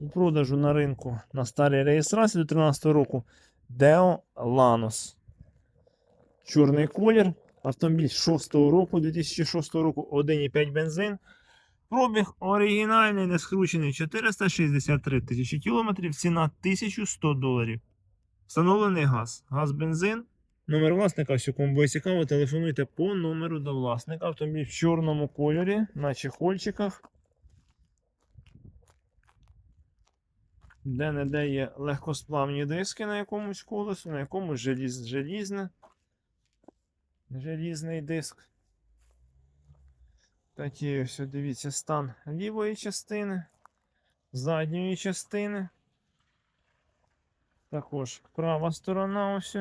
у продажу на ринку на старій реєстрації до 13 року Deo Lanos. Чорний колір. Автомобіль 6 року, 2006 року, 1,5 бензин. Пробіг оригінальний, не скручений 463 тисячі кілометрів, ціна 1100 доларів. Встановлений газ. Газ бензин. Номер власника, що кому буде цікаво, телефонуйте по номеру до власника. Автомобіль в чорному кольорі, на чехольчиках. Де-не-де є легкосплавні диски на якомусь колесу, на якомусь желіз, желізне. Желізний диск. Такі ось, дивіться, стан лівої частини, задньої частини. Також права сторона. Ось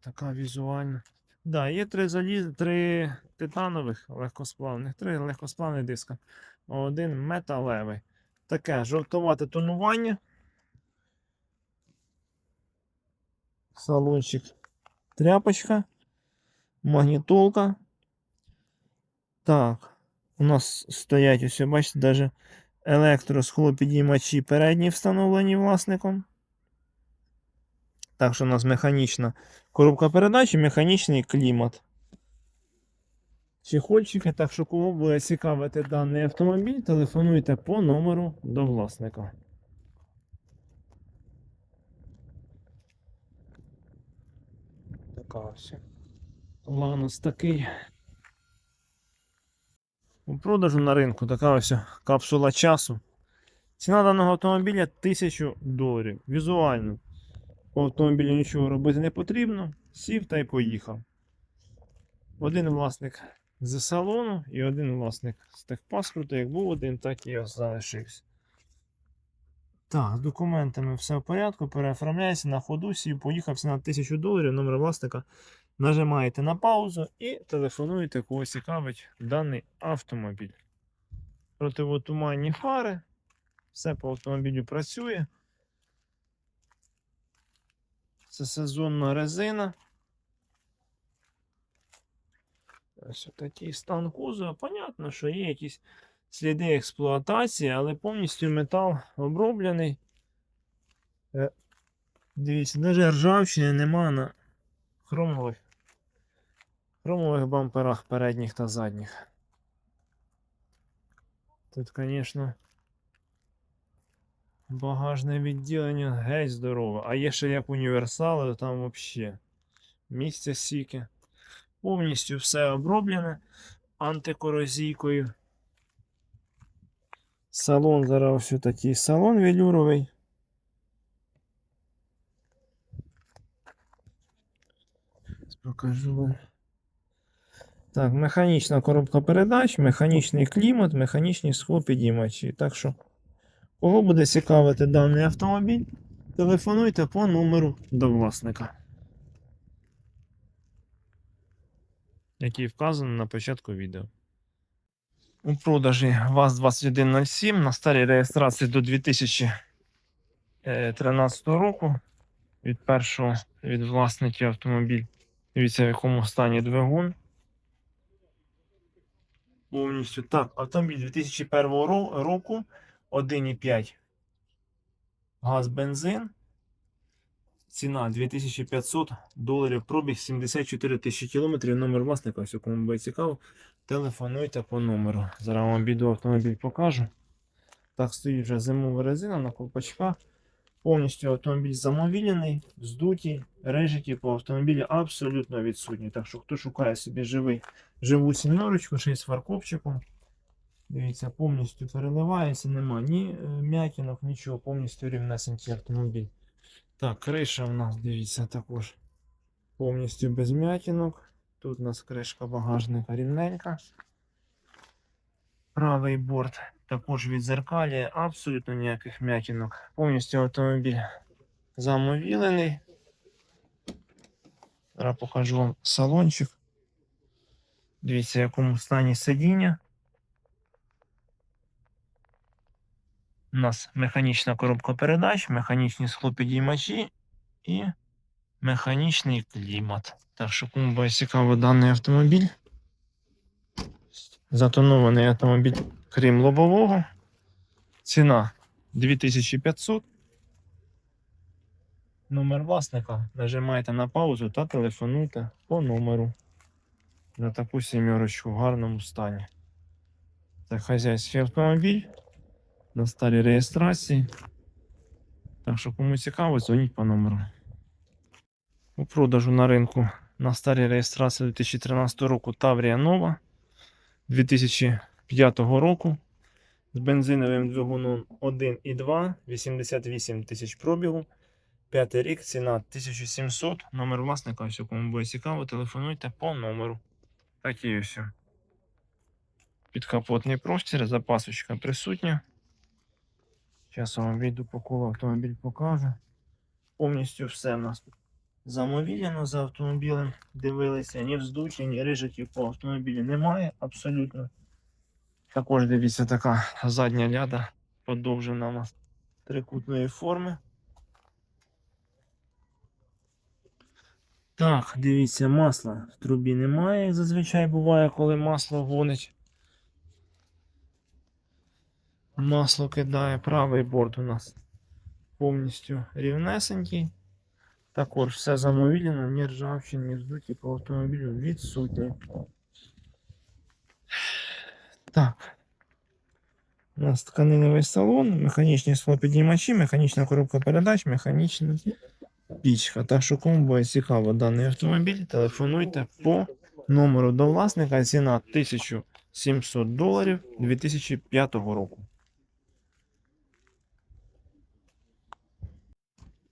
така візуальна. Да, є три заліз, три титанових легкосплавних, три легкосплавних диска, один металевий. Таке жовтувате тонування. Салончик тряпочка, магнітолка. Так, у нас стоять ось, бачите, даже електросхлопідіймачі передні встановлені власником. Так що у нас механічна коробка передач і механічний клімат. Чехольчики, так що кого буде цікавити даний автомобіль, телефонуйте по номеру до власника. Така ось. Ланос такий. У продажу на ринку така ось капсула часу. Ціна даного автомобіля 1000 доларів. Візуально. По автомобілю нічого робити не потрібно. Сів та й поїхав. Один власник з салону і один власник з техпаспорту. Як був один, так і залишився. Так, з документами все в порядку, переоформляється на ходу, сів, поїхав ціна 1000 доларів, номер власника. Нажимаєте на паузу і телефонуєте, кого цікавить даний автомобіль. Противотуманні фари, все по автомобілю працює. Це сезонна резина. Ось такий стан кузова. Понятно, що є якісь сліди експлуатації, але повністю метал оброблений. Е, Дивіться, навіть ржавчини нема на хромових, хромових бамперах передніх та задніх. Тут, звісно, багажне відділення геть здорове. А є ще як універсали, то там взагалі місця сіки. Повністю все оброблене антикорозійкою. Салон зараз ось такий салон велюровий. Покажу вам. Так, механічна коробка передач, механічний клімат, механічні схлопідіймачі. Так що, кого буде цікавити даний автомобіль, телефонуйте по номеру до власника. Який вказано на початку відео. У продажі ВАЗ-2107 на старій реєстрації до 2013 року. Від першого від власників автомобіль. Дивіться, в якому стані двигун. Повністю. Так, автомобіль 2001 року 1,5. Газ бензин. Ціна 2500 доларів. Пробіг 74 тисячі кілометрів. Номер власника, ось кому буде цікаво. Телефонуйте по номеру. Зараз вам обіду автомобіль покажу. Так, стоїть вже зимова резина на колпачках. Повністю автомобіль замовілений, здуті, режиті по автомобілі абсолютно відсутні. Так що, хто шукає собі живий, живу сімерочку, ще й з. Дивіться, повністю переливається, нема ні е, м'ятінок, нічого, повністю рівнесенький автомобіль. Так, криша в нас, дивіться, також повністю без м'ятінок. Тут у нас кришка багажника рівненька. Правий борт також відзеркалює, абсолютно ніяких м'ятінок. Повністю автомобіль замовілений. Зараз покажу вам салончик. Дивіться, в якому стані сидіння. У нас механічна коробка передач, механічні схлопідіймачі і механічний клімат. Так що кому буде цікаво даний автомобіль. Затонований автомобіль, крім лобового. Ціна 2500. Номер власника. Нажимаєте на паузу та телефонуйте по номеру. За таку сімерочку в гарному стані. Це хазяйський автомобіль на старій реєстрації. Так що кому цікаво, дзвоніть по номеру. У продажу на ринку на старій реєстрації 2013 року Таврія Нова 2005 року з бензиновим двигуном 1,2, 88 тисяч пробігу. П'ятий рік, ціна 1700. Номер власника, ось кому буде цікаво, телефонуйте по номеру. Так і все. Підкапотний простір, запасочка присутня. Зараз вам вийду по колу автомобіль покажу. Повністю все в нас тут замовіляно за автомобілем. Дивилися, ні вздуті, ні рижиків по автомобілі немає абсолютно. Також дивіться така задня ляда подовжена у нас трикутної форми. Так, дивіться, масла в трубі немає, як зазвичай буває, коли масло гонить. Масло кидає правий борт у нас повністю рівнесенький. Також все замовілено, ні ржавчин, ні вздуті по автомобілю відсутні. Так. У нас тканиновий салон, механічні склопідіймачі, механічна коробка передач, механічна пічка. Так що кому буде цікаво даний автомобіль, телефонуйте по номеру до власника. Ціна 1700 доларів 2005 року.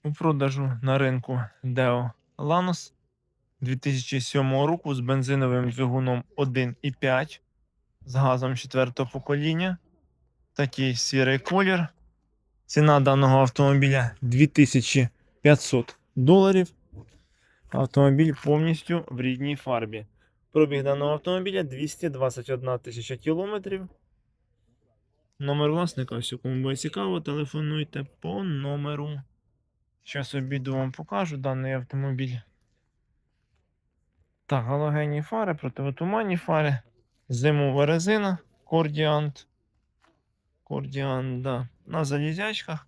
У продажу на ринку Deo Lanos 2007 року з бензиновим двигуном 1,5 з газом 4 покоління. Такий сірий колір. Ціна даного автомобіля 2500 доларів. Автомобіль повністю в рідній фарбі. Пробіг даного автомобіля 221 тисяча кілометрів. Номер власника, ось буде цікаво, телефонуйте по номеру. Зараз обіду вам покажу даний автомобіль. Так, галогенні фари, противотуманні фари, зимова резина, кордіант. Кордіант, да. На залізячках.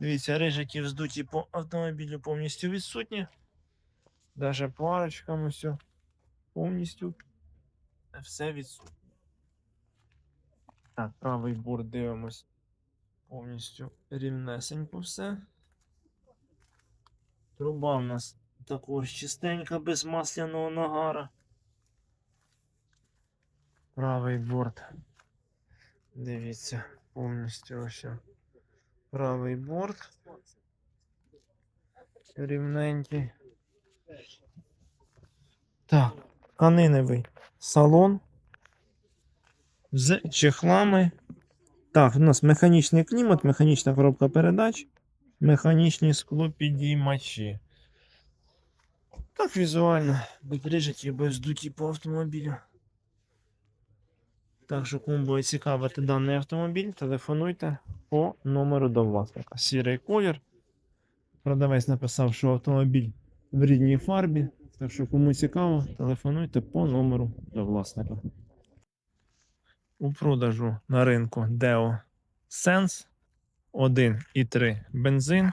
Дивіться, рижики вздуті по автомобілю повністю відсутні. Даже по арочкам все повністю все відсутнє. Так, правий борт дивимось. Повністю рівнесенько все. Труба в нас також чистенька, без масляного нагара. Правий борт. Дивіться, повністю ось. Правий борт. Рівненький. Так, тканиневий салон з чехлами. Так, у нас механічний клімат, механічна коробка передач, механічні склопідіймачі. Так візуально, без рижиків, без дуті по автомобілю. Так що, кому буде цікавити даний автомобіль, телефонуйте по номеру до власника. Сірий колір. Продавець написав, що автомобіль в рідній фарбі. Так що, кому цікаво, телефонуйте по номеру до власника. У продажу на ринку Deo Sense 1,3 бензин,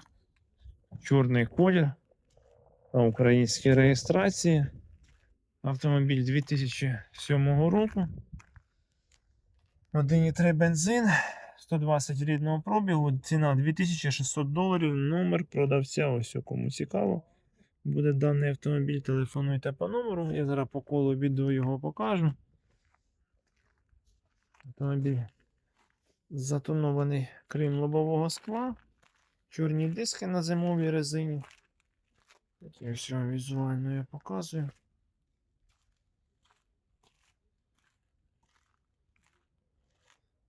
чорний колір та українські реєстрації. Автомобіль 2007 року. 1,3 бензин, 120 рідного пробігу, ціна 2600 доларів, номер продавця, ось кому цікаво. Буде даний автомобіль, телефонуйте по номеру. Я зараз по колу відео його покажу. Автомобіль затонований крім лобового скла. Чорні диски на зимовій резині. Такі його візуально я показую.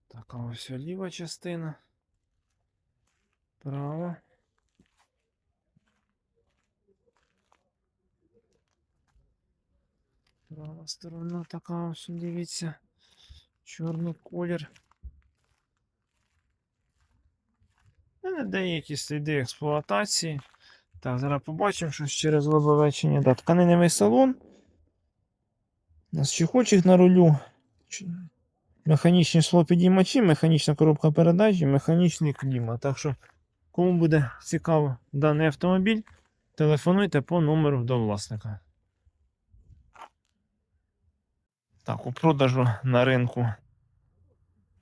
Така ось ліва частина. Права. Права сторона така ось, дивіться. Чорний колір. Ну, Деякі сліди експлуатації. Так, зараз побачимо, що через лобове чи тканиневий салон. У нас чехольчик на рулю. Механічні склопідіймачі, механічна коробка передач і механічний клімат. Так що, кому буде цікаво даний автомобіль, телефонуйте по номеру до власника. Так, у продажу на ринку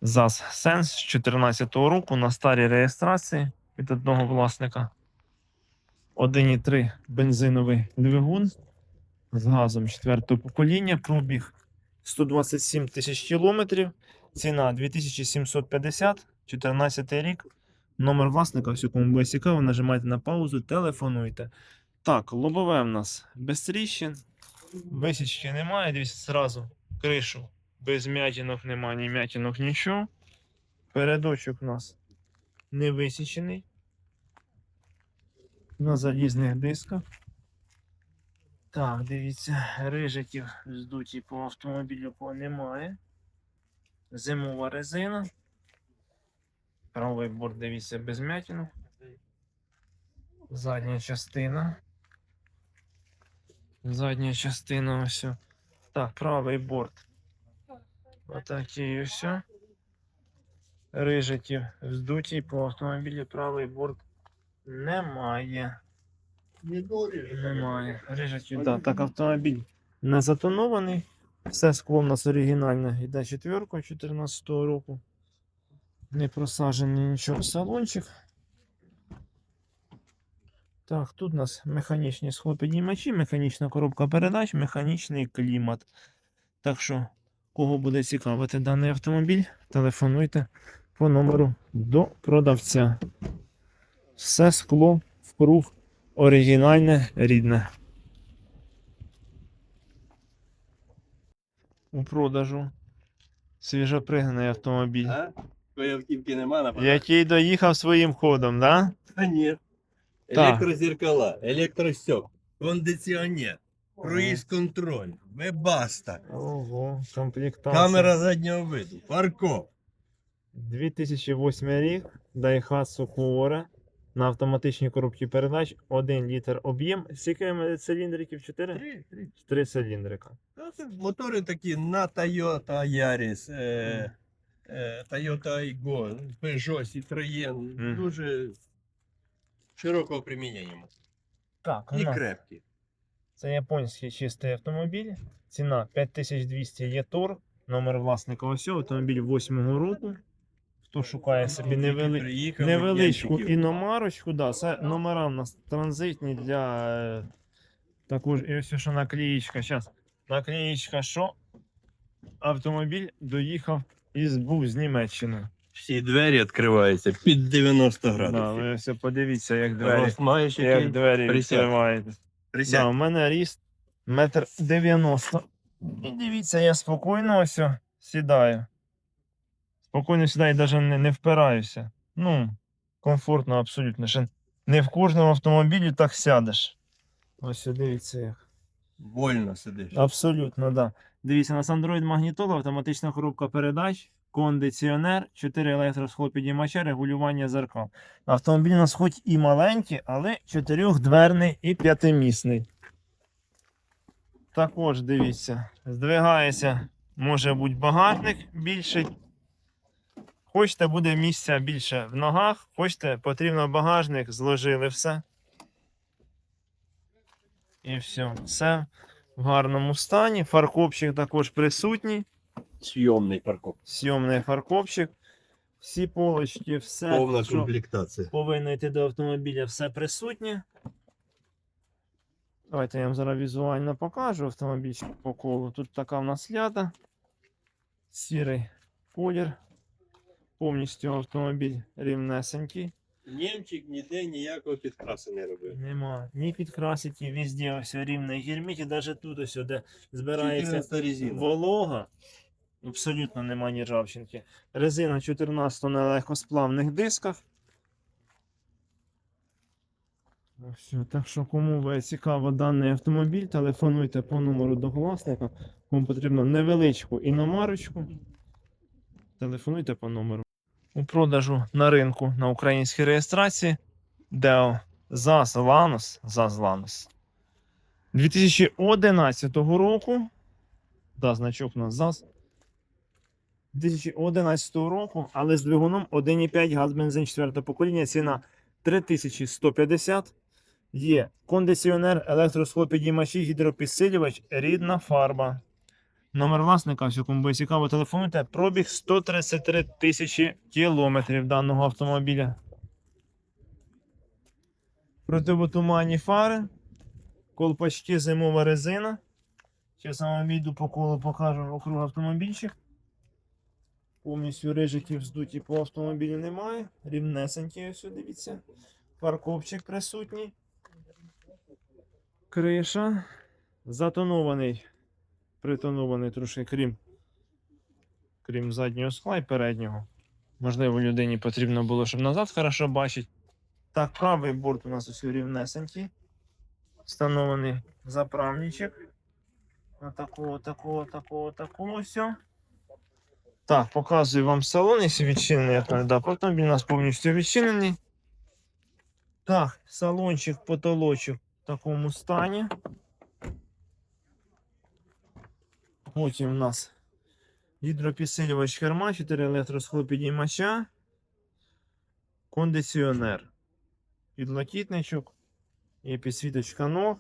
ЗАЗ Сенс з 2014 року на старій реєстрації від одного власника. 1,3 бензиновий двигун з газом 4 покоління, пробіг 127 тисяч кілометрів, ціна 2750, 14 рік. Номер власника, все, кому буде цікаво, нажимайте на паузу, телефонуйте. Так, лобове в нас без тріщин, висічки немає, дивіться, зразу кришу без м'ятінок немає, ні м'ятінок, нічого. Передочок у нас не висічений. На залізних дисках. Так, дивіться, рижиків здуті по автомобілю по немає. Зимова резина. Правий борт, дивіться, без м'ятінок. Задня частина. Задня частина ось. Так, правий борт. Отакий ось. о. Рижиків здуті по автомобілю правий борт немає. Немає. Рижиків, да. Так, автомобіль не затонований. Все скло в нас оригінальне. Йде четверка 14 року. Не просаджений нічого салончик. Так, тут у нас механічні схлопіднімачі, механічна коробка передач, механічний клімат. Так що, кого буде цікавити даний автомобіль, телефонуйте по номеру до продавця. Все скло в круг оригінальне, рідне. У продажу свіжопригнаний автомобіль. А? Автівки нема на? Який доїхав своїм ходом, да? Та ні. Електрозеркала, електростек, кондиціонер, круїз контроль, вебаста, Ого, комплектація. камера заднього виду, парков. 2008 рік, Daihatsu Quora на автоматичній коробці передач, 1 літр об'єм. Скільки циліндриків? 4? Три, три. 3 циліндрика. Ну, це мотори такі на Toyota Yaris, е, е, Toyota Aygo, Peugeot, Citroën, Мгм. дуже широкого примінення. Так, І крепкі. Це японський чистий автомобіль. Ціна 5200 є торг. Номер власника ось автомобіль 8 року. Хто шукає собі невели... Невеличку іномарочку, да, це номера в нас транзитні для е, також. І ось що наклеїчка. Зараз. Наклеїчка, що автомобіль доїхав із був з Німеччини. Всі двері відкриваються під 90 Да, ви ось подивіться, як двері, як двері Присядь. Да, у мене ріст метр дев'яносто. І дивіться, я спокійно ось сідаю. Спокійно сідаю, навіть не, не впираюся. Ну, комфортно абсолютно. Ще не в кожному автомобілі так сядеш. Ось дивіться як. Вольно сидиш. Абсолютно, так. Да. Дивіться, у нас Android магнітола, автоматична коробка передач, кондиціонер, 4 електросхлопідіймача, регулювання зеркал. Автомобіль у нас хоч і маленький, але чотирьохдверний і п'ятимісний. Також дивіться, здвигається, може бути багажник більший. Хочете, буде місця більше в ногах, хочете, потрібно багажник, зложили все. І все. Все в гарному стані. Фаркопчик також присутній. Сйомний парков. Сйомний фаркопчик. Всі полочки, все, Повна що комплектація. повинно йти до автомобіля, все присутнє. Давайте я вам зараз візуально покажу автомобіль по колу. Тут така в нас ляда. Сірий колір. Повністю автомобіль рівнесенький. Німчик ніде ніякого підкрасу не робив. Нема ні підкрасики, везде ось рівне герміт, і навіть тут ось, де збирається волога. Абсолютно нема ні ржавчинки. Резина 14 на легкосплавних дисках. Ну, Все, так що кому цікаво даний автомобіль, телефонуйте по номеру до власника. Кому потрібно невеличку іномарочку. Телефонуйте по номеру. У продажу на ринку на українській реєстрації Deo ZAZ Lanos, ZAZ Lanos 2011 року. Да, значок у нас ZAZ. 2011 року, але з двигуном 1,5 газ бензин 4 покоління. Ціна 3150. Є кондиціонер, електросхлопідіймачі, гідропідсилювач, рідна фарба. Номер власника, все, кому буде цікаво, телефонуйте. Пробіг 133 тисячі кілометрів даного автомобіля. Противотуманні фари, колпачки, зимова резина. Зараз вам йду по колу покажу округ автомобільчик. Повністю рижиків здуті по автомобілю немає. Рівнесенькі ось, дивіться. Парковчик присутній. Криша. Затонований. Притонований трошки, крім, крім заднього скла і переднього. Можливо, людині потрібно було, щоб назад хорошо бачить. Так, правий борт у нас ось рівнесенький. Встановлений заправничок. Отакого, такого, такого, такого все. Так, показую вам салон, якщо відчинений, як не. Автомобіль у нас повністю відчинений. Так, салончик, потолочок в такому стані. Потім у нас гідропідсилювач керма, 4 електросхлопідіймача, кондиціонер, підлокітничок і підсвіточка ног.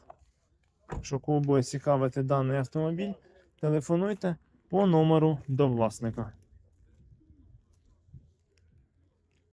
Якщо кого буде цікавити даний автомобіль, телефонуйте по номеру до власника.